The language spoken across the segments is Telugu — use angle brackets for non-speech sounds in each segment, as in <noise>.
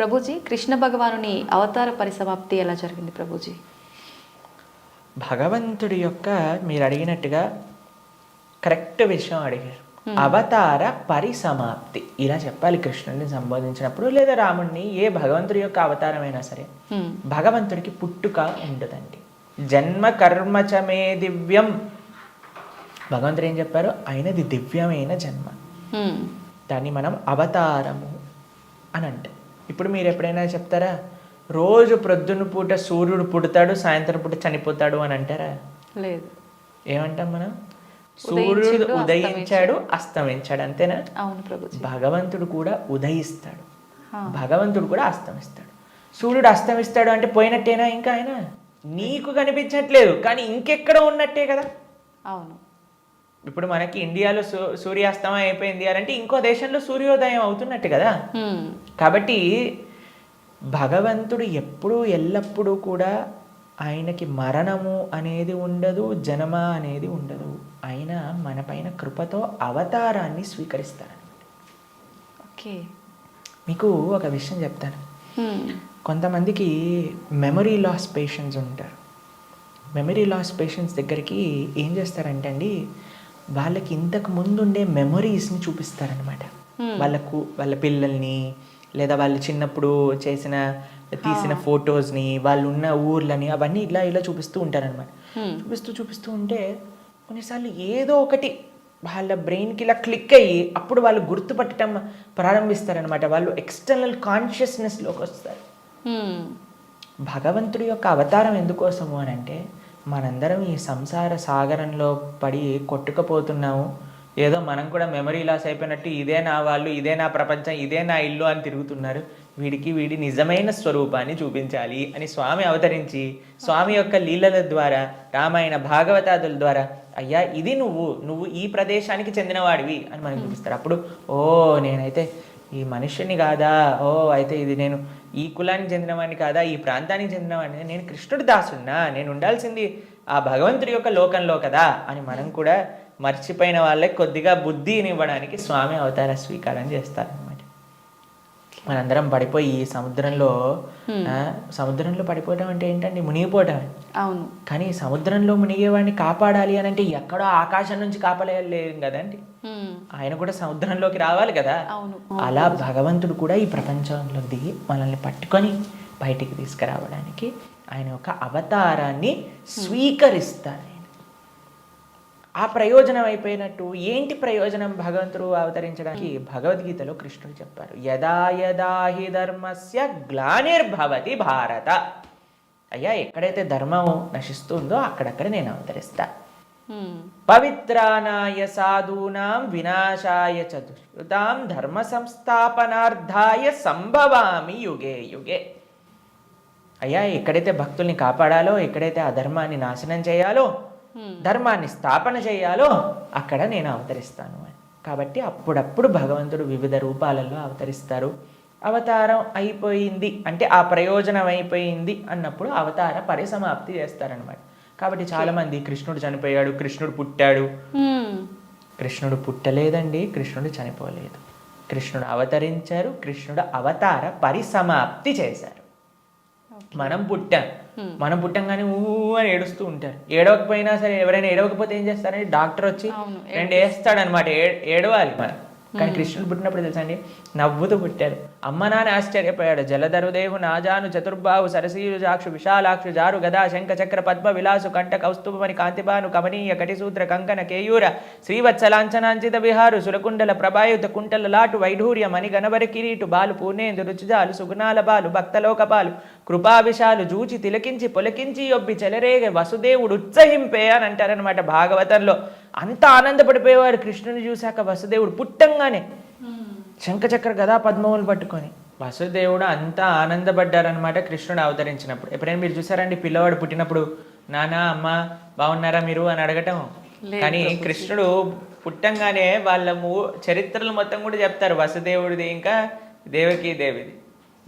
ప్రభుజీ కృష్ణ భగవానుని అవతార పరిసమాప్తి ఎలా జరిగింది ప్రభుజీ? భగవంతుడి యొక్క మీరు అడిగినట్టుగా కరెక్ట్ విషయం అడిగారు. అవతార పరిసమాప్తి. ఇలా చెప్పాలి కృష్ణుడిని సంబోధించినప్పుడు లేదా రాముడిని ఏ భగవంతుడి యొక్క అవతారమైనా సరే. భగవంతుడికి పుట్టుక ఉండదండి జన్మ కర్మచమే దివ్యం. భగవంతుడు ఏం చెప్పారు? ఆయనది దివ్యమైన జన్మ. దాన్ని మనం అవతారము అని అంటాం ఇప్పుడు మీరు ఎప్పుడైనా చెప్తారా? రోజు ప్రొద్దున పూట సూర్యుడు పుడతాడు సాయంత్రం పూట చనిపోతాడు అని అంటారా? లేదు. ఏమంటాం మనం? సూర్యుడు ఉదయించిండు, అస్తమించాడు. అంతేనా? అవును ప్రభుజీ. భగవంతుడు కూడా ఉదయిస్తాడు. భగవంతుడు కూడా అస్తమిస్తాడు. సూర్యుడు అస్తమిస్తాడు అంటే పోయినట్టేనా ఇంకా ఆయన? నీకు కనిపించట్లేదు కానీ ఇంకెక్కడ ఉన్నట్టే కదా? అవును. ఇప్పుడు మనకి ఇండియాలో సూ సూర్యాస్తమయం అయిపోయింది అని అంటే ఇంకో దేశంలో సూర్యోదయం అవుతున్నట్టు కదా. కాబట్టి భగవంతుడు ఎప్పుడూ ఎల్లప్పుడూ కూడా ఆయనకి మరణము అనేది ఉండదు జనమ అనేది ఉండదు. ఆయన మన పైన కృపతో అవతారాన్ని స్వీకరిస్తారనమాట ఓకే. మీకు ఒక విషయం చెప్తాను. కొంతమందికి మెమరీ లాస్ పేషెంట్స్ ఉంటారు. మెమరీ లాస్ పేషెంట్స్ దగ్గరికి ఏం చేస్తారంటే అండి వాళ్ళకి ఇంతకు ముందు ఉండే మెమరీస్ని చూపిస్తారనమాట. వాళ్ళకు వాళ్ళ పిల్లల్ని లేదా వాళ్ళు చిన్నప్పుడు చేసిన తీసిన ఫొటోస్ని వాళ్ళు ఉన్న ఊర్లని అవన్నీ ఇలా ఇలా చూపిస్తూ ఉంటారనమాట. చూపిస్తూ చూపిస్తూ ఉంటే కొన్నిసార్లు ఏదో ఒకటి వాళ్ళ బ్రెయిన్కి ఇలా క్లిక్ అయ్యి అప్పుడు వాళ్ళు గుర్తుపట్టడం ప్రారంభిస్తారనమాట వాళ్ళు ఎక్స్టర్నల్ కాన్షియస్నెస్లోకి వస్తారు. భగవంతుడి యొక్క అవతారం ఎందుకోసము అని అంటే మనందరం ఈ సంసార సాగరంలో పడి కొట్టుకుపోతున్నాము. ఏదో మనం కూడా మెమరీ లాస్ అయిపోయినట్టు ఇదే నా వాళ్ళు ఇదే నా ప్రపంచం ఇదే నా ఇల్లు అని తిరుగుతున్నారు. వీడికి వీడి నిజమైన స్వరూపాన్ని చూపించాలి అని స్వామి అవతరించి స్వామి యొక్క లీలల ద్వారా రామాయణ భాగవతాదుల ద్వారా అయ్యా ఇది నువ్వు నువ్వు ఈ ప్రదేశానికి చెందినవాడివి అని మనకు చూపిస్తారు. అప్పుడు ఓ నేనైతే ఈ మనిషిని కాదా? ఓ అయితే ఇది నేను ఈ కులానికి చెందినవాడిని కాదా ఈ ప్రాంతానికి చెందినవాడిని నేను కృష్ణుడి దాసున్నా నేను ఉండాల్సింది ఆ భగవంతుడి యొక్క లోకంలో కదా అని మనం కూడా మర్చిపోయిన వాళ్ళకి కొద్దిగా బుద్ధిని ఇవ్వడానికి స్వామి అవతార స్వీకారం చేస్తారు. మనందరం పడిపోయి ఈ సముద్రంలో సముద్రంలో పడిపోవడం అంటే ఏంటండి? మునిగిపోవటం అవును. కానీ సముద్రంలో మునిగేవాడిని కాపాడాలి అని అంటే ఎక్కడో ఆకాశం నుంచి కాపాడలేం కదండి. ఆయన కూడా సముద్రంలోకి రావాలి కదా? అవును. అలా భగవంతుడు కూడా ఈ ప్రపంచంలో దిగి మనల్ని పట్టుకొని బయటికి తీసుకురావడానికి ఆయన యొక్క అవతారాన్ని స్వీకరిస్తారు ఆ ప్రయోజనం అయిపోయినట్టు ఏంటి ప్రయోజనం భగవంతుడు అవతరించడానికి భగవద్గీతలో కృష్ణుడు చెప్పారు యదా యదా హి ధర్మస్య గ్లానిర్భవతి భారత అయ్యా ఎక్కడైతే ధర్మం నశిస్తుందో అక్కడక్కడ నేను అవతరిస్తా. పవిత్రానాయ సాధూనాం వినాశాయ చ దుష్కృతాం ధర్మ సంస్థాపనార్థాయ సంభవామి యుగే యుగే అయ్యా ఎక్కడైతే భక్తుల్ని కాపాడాలో ఎక్కడైతే ఆ ధర్మాన్ని నాశనం చేయాలో. ధర్మాన్ని స్థాపన చేయాలో అక్కడ నేను అవతరిస్తాను అని. కాబట్టి అప్పుడప్పుడు భగవంతుడు వివిధ రూపాలలో అవతరిస్తారు. అవతారం అయిపోయింది అంటే ఆ ప్రయోజనం అయిపోయింది అన్నప్పుడు అవతార పరిసమాప్తి చేస్తారనమాట కాబట్టి చాలామంది కృష్ణుడు చనిపోయాడు కృష్ణుడు పుట్టాడు. కృష్ణుడు పుట్టలేదండి కృష్ణుడు చనిపోలేదు. కృష్ణుడు అవతరించారు కృష్ణుడు అవతార పరిసమాప్తి చేశారు. మనం పుట్టాం. మనం పుట్టంగానే ఊ అని ఏడుస్తూ ఉంటారు. ఏడవకపోయినా సరే ఎవరైనా ఏడవకపోతే ఏం చేస్తారంటే డాక్టర్ వచ్చి రెండు వేస్తాడనమాట ఏడవాలి మనం కానీ కృష్ణుడు పుట్టినప్పుడు తెలుసండి నవ్వుతూ పుట్టారు అమ్మ నాన్న ఆశ్చర్యపోయాడు. జలధరుదేవు నాజాను చతుర్బాహు సరసీరు జాక్షు విశాలాక్షు జారు గదా శంఖ చక్ర పద్మ విలాసు కంఠ కౌస్తుభమని కాంతిబాను కమనీయ కటిసూత్ర కంకణ కేయూర శ్రీవత్సలాంఛనాంచిత విహారు సురకుండల ప్రభాయుత కుంటల లాటు వైఢూర్య మణి కిరీటు బాలు పూర్ణేందు రుచిజాలు సుగుణాల బాలు భక్తలోకపాలు కృపావిషాలు కృపావిశాలు జూచి తిలకించి పొలకించి ఒబ్బి చెలరేగ వసుదేవుడు ఉత్సహింపే అని అంటారనమాట భాగవతంలో. అంత ఆనందపడిపోయేవారు కృష్ణుని చూశాక వసుదేవుడు పుట్టంగానే శంఖచక్ర గదా పద్మములు పట్టుకొని. వసుదేవుడు అంతా ఆనందపడ్డారనమాట కృష్ణుడు అవతరించినప్పుడు. ఎప్పుడైనా మీరు చూసారండి పిల్లవాడు పుట్టినప్పుడు నానా అమ్మ బాగున్నారా మీరు? అని అడగటం. కానీ కృష్ణుడు పుట్టంగానే వాళ్ళ మూ చరిత్రలు మొత్తం కూడా చెప్తారు వసుదేవుడిది ఇంకా దేవకి దేవిది.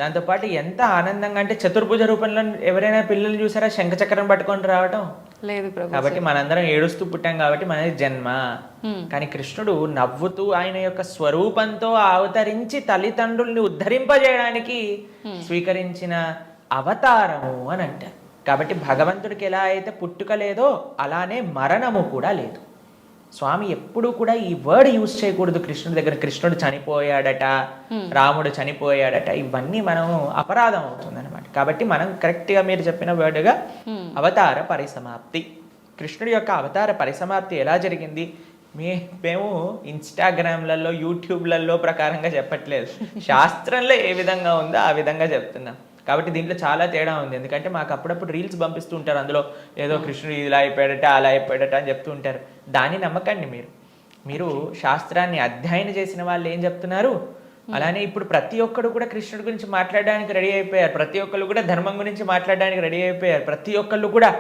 దాంతోపాటు ఎంత ఆనందంగా అంటే చతుర్భుజ రూపంలో ఎవరైనా పిల్లలు చూసారా శంఖచక్రం పట్టుకొని రావటం? లేదు కాబట్టి మనందరం ఏడుస్తూ పుట్టాం కాబట్టి మనది జన్మ. కానీ కృష్ణుడు నవ్వుతూ ఆయన యొక్క స్వరూపంతో అవతరించి తల్లిదండ్రుల్ని ఉద్ధరింపజేయడానికి స్వీకరించిన అవతారము అని అంటారు. కాబట్టి భగవంతుడికి ఎలా అయితే పుట్టుక లేదో అలానే మరణము కూడా లేదు. స్వామి ఎప్పుడూ కూడా ఈ వర్డ్ యూజ్ చేయకూడదు కృష్ణుడి దగ్గర. కృష్ణుడు చనిపోయాడట రాముడు చనిపోయాడట. ఇవన్నీ మనం అపరాధం అవుతుంది అనమాట కాబట్టి మనం కరెక్ట్గా మీరు చెప్పిన వర్డ్గా అవతార పరిసమాప్తి. కృష్ణుడి యొక్క అవతార పరిసమాప్తి ఎలా జరిగింది? మే మేము ఇన్స్టాగ్రామ్లలో యూట్యూబ్లలో ప్రకారంగా చెప్పట్లేదు. <laughs> శాస్త్రంలో ఏ విధంగా ఉందో ఆ విధంగా చెప్తున్నాం. కాబట్టి దీంట్లో చాలా తేడా ఉంది. ఎందుకంటే మాకు అప్పుడప్పుడు రీల్స్ పంపిస్తూ ఉంటారు. అందులో ఏదో కృష్ణుడు ఇలా అయిపోయాడట అలా అయిపోయాడట అని చెప్తూ ఉంటారు. దాన్ని నమ్మకండి మీరు. మీరు శాస్త్రాన్ని అధ్యయనం చేసిన వాళ్ళు ఏం చెప్తున్నారు? అలానే ఇప్పుడు ప్రతి ఒక్కడు కూడా కృష్ణుడి గురించి మాట్లాడడానికి రెడీ అయిపోయారు. ప్రతి ఒక్కళ్ళు కూడా ధర్మం గురించి మాట్లాడడానికి రెడీ అయిపోయారు. ప్రతి ఒక్కళ్ళు కూడా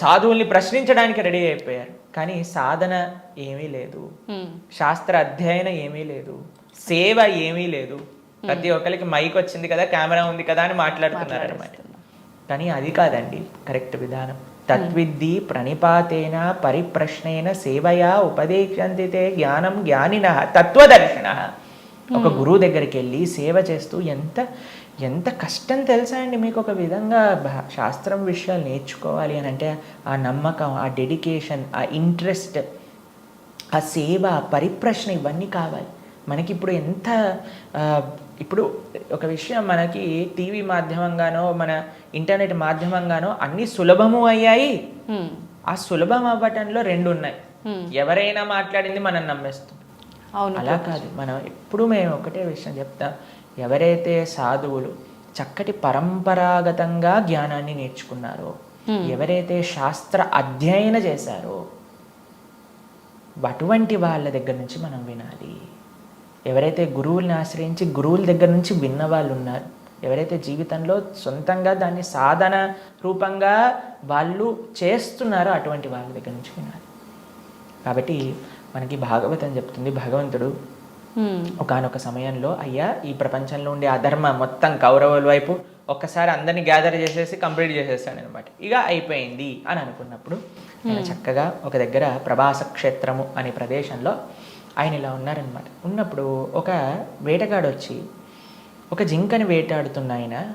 సాధువుల్ని ప్రశ్నించడానికి రెడీ అయిపోయారు. కానీ సాధన ఏమీ లేదు. శాస్త్ర అధ్యయనం ఏమీ లేదు. సేవ ఏమీ లేదు. ప్రతి ఒక్కరికి మైక్ వచ్చింది కదా కెమెరా ఉంది కదా అని మాట్లాడుతున్నారు అనమాట కానీ అది కాదండి. కరెక్ట్ విధానం. తద్విద్ధి ప్రణిపాతేన పరిప్రశ్నేన సేవయా ఉపదేశంతి తే జ్ఞానం జ్ఞానిన తత్వదర్శన. ఒక గురువు దగ్గరికి వెళ్ళి సేవ చేస్తూ ఎంత ఎంత కష్టం తెలుసా అండి మీకు ఒక విధంగా శాస్త్రం విషయాలు నేర్చుకోవాలి అని అంటే ఆ నమ్మకం ఆ డెడికేషన్ ఆ ఇంట్రెస్ట్ ఆ సేవ పరిప్రశ్న ఇవన్నీ కావాలి. మనకి ఇప్పుడు ఎంత ఇప్పుడు ఒక విషయం మనకి టీవీ మాధ్యమంగానో మన ఇంటర్నెట్ మాధ్యమంగానో అన్నీ సులభము అయ్యాయి. హ్మ్. ఆ సులభం అవ్వటంలో రెండు ఉన్నాయి హ్మ్. ఎవరైనా మాట్లాడింది మనం నమ్మేస్తాం అలా కాదు. మనం ఎప్పుడు మేము ఒకటే విషయం చెప్తాం. ఎవరైతే సాధువులు చక్కటి పరంపరాగతంగా జ్ఞానాన్ని నేర్చుకున్నారో ఎవరైతే శాస్త్ర అధ్యయన చేశారో అటువంటి వాళ్ళ దగ్గర నుంచి మనం వినాలి. ఎవరైతే గురువుల్ని ఆశ్రయించి గురువుల దగ్గర నుంచి విన్న వాళ్ళు ఉన్నారు ఎవరైతే జీవితంలో సొంతంగా దాన్ని సాధన రూపంగా వాళ్ళు చేస్తున్నారో అటువంటి వాళ్ళ దగ్గర నుంచి వినాలి. కాబట్టి మనకి భాగవతం చెప్తుంది. భగవంతుడు. ఒకానొక సమయంలో అయ్యా ఈ ప్రపంచంలో ఉండే అధర్మ మొత్తం కౌరవుల వైపు ఒక్కసారి అందరినీ గ్యాదర్ చేసేసి కంప్లీట్ చేసేసాను అనమాట ఇక అయిపోయింది అని అనుకున్నప్పుడు ఆయన చక్కగా ఒక దగ్గర ప్రభాస క్షేత్రము అనే ప్రదేశంలో ఆయన ఇలా ఉన్నారనమాట ఉన్నప్పుడు ఒక వేటగాడు వచ్చి ఒక జింకని వేటాడుతున్న ఆయన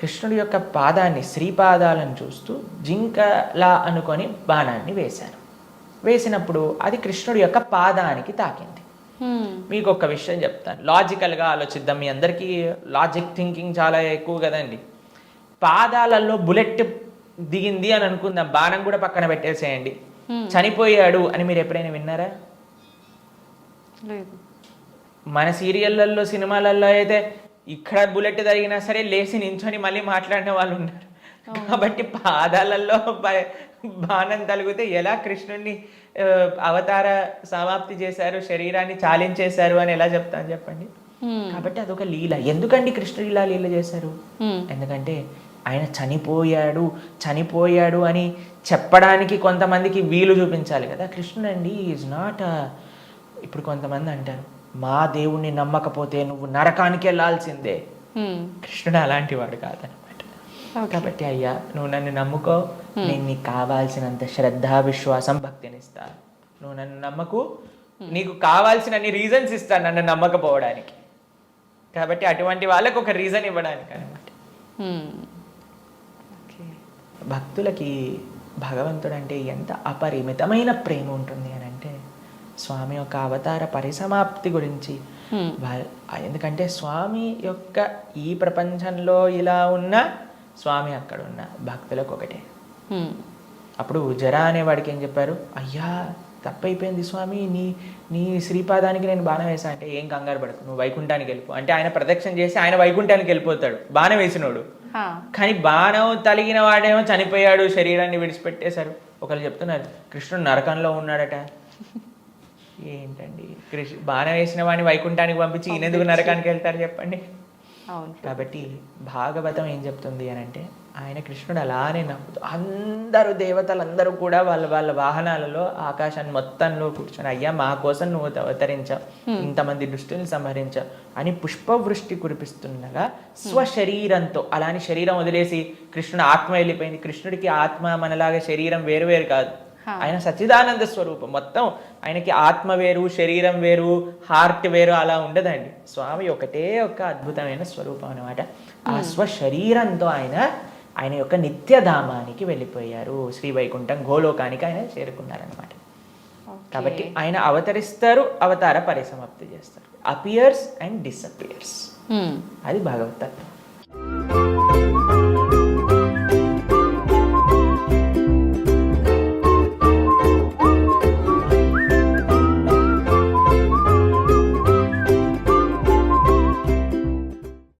కృష్ణుడి యొక్క పాదాన్ని శ్రీపాదాలను చూస్తూ జింకలా అనుకొని బాణాన్ని వేశారు. వేసినప్పుడు అది కృష్ణుడి యొక్క పాదానికి తాకింది. మీకు ఒక విషయం చెప్తాను. లాజికల్గా ఆలోచిద్దాం. మీ అందరికీ లాజిక్ థింకింగ్ చాలా ఎక్కువ కదండి. పాదాలలో బుల్లెట్ దిగింది అని అనుకుందాం. బాణం కూడా పక్కన పెట్టేసేయండి. చనిపోయాడు అని మీరు ఎప్పుడైనా విన్నారా? లేదు. మన సీరియళ్ళల్లో సినిమాలలో అయితే ఇక్కడ బుల్లెట్ తగినా సరే లేచి నించొని మళ్ళీ మాట్లాడిన వాళ్ళు ఉన్నారు కాబట్టి పాదాలలో బాణం తలిగితే ఎలా కృష్ణుడిని అవతార సమాప్తి చేశారు శరీరాన్ని చాలించేశారు అని ఎలా చెప్తాను చెప్పండి. కాబట్టి అదొక లీల ఎందుకండి కృష్ణుడు ఇలా లీల చేశారు. ఎందుకంటే ఆయన చనిపోయాడు చనిపోయాడు అని చెప్పడానికి కొంతమందికి వీలు చూపించాలి కదా కృష్ణుడు అండి ఈజ్ నాట్ ఇప్పుడు కొంతమంది అంటారు మా దేవుణ్ణి నమ్మకపోతే నువ్వు నరకానికి వెళ్ళాల్సిందే. కృష్ణుడు అలాంటి వాడు కాదనమాట కాబట్టి అయ్యా నువ్వు నన్ను నమ్ముకో. నేను నీకు కావాల్సినంత శ్రద్ధ విశ్వాసం భక్తిని ఇస్తాను నువ్వు నన్ను నమ్మకు. నీకు కావాల్సిన రీజన్స్ ఇస్తాను నన్ను నమ్మకపోవడానికి. కాబట్టి అటువంటి వాళ్ళకు ఒక రీజన్ ఇవ్వడానికి అనమాట. భక్తులకి భగవంతుడు అంటే ఎంత అపరిమితమైన ప్రేమ ఉంటుంది అని అంటే స్వామి యొక్క అవతార పరిసమాప్తి గురించి ఎందుకంటే స్వామి యొక్క ఈ ప్రపంచంలో ఇలా ఉన్న స్వామి అక్కడ ఉన్న భక్తులకు ఒకటే. అప్పుడు జరా అనేవాడికి ఏం చెప్పారు? అయ్యా తప్పైపోయింది స్వామి నీ నీ శ్రీపాదానికి నేను బాణం వేసా అంటే ఏం కంగారు పడకు నువ్వు వైకుంఠానికి వెళ్ళిపో. అంటే ఆయన ప్రదక్షిణ చేసి ఆయన వైకుంఠానికి వెళ్ళిపోతాడు బాణం వేసినోడు. కానీ బాణం తలిగిన వాడేమో చనిపోయాడు శరీరాన్ని విడిచిపెట్టేశారు. ఒకరు చెప్తున్నారు కృష్ణుడు నరకంలో ఉన్నాడట. <laughs> ఏంటండి? కృష్ణ బాణం వేసిన వాడిని వైకుంఠానికి పంపించి ఈయన ఎందుకు నరకానికి వెళ్తారు చెప్పండి. కాబట్టి భాగవతం ఏం చెప్తుంది అని అంటే ఆయన కృష్ణుడు అలానే నవ్వుతూ అందరూ దేవతలు అందరూ కూడా వాళ్ళ వాళ్ళ వాహనాలలో ఆకాశాన్ని మొత్తంలో కూర్చొని అయ్యా మా కోసం నువ్వు అవతరించావు ఇంతమంది దృష్టిని సంహరించావు అని పుష్పవృష్టి కురిపిస్తుండగా స్వశరీరంతో అలాని శరీరం వదిలేసి కృష్ణుడు ఆత్మ వెళ్ళిపోయింది. కృష్ణుడికి ఆత్మ మనలాగా శరీరం వేరు వేరు కాదు. ఆయన సచ్చిదానంద స్వరూపం. మొత్తం ఆయనకి ఆత్మ వేరు శరీరం వేరు హార్ట్ వేరు అలా ఉండదండి. స్వామి ఒకటే ఒక అద్భుతమైన స్వరూపం అన్నమాట. ఆ స్వశరీరంతో ఆయన ఆయన యొక్క నిత్యధామానికి వెళ్ళిపోయారు. శ్రీ వైకుంఠం గోలోకానికి ఆయన చేరుకున్నారనమాట కాబట్టి ఆయన అవతరిస్తారు అవతార పరిసమాప్తి చేస్తారు. Appears and disappears. అది భగవతత్వం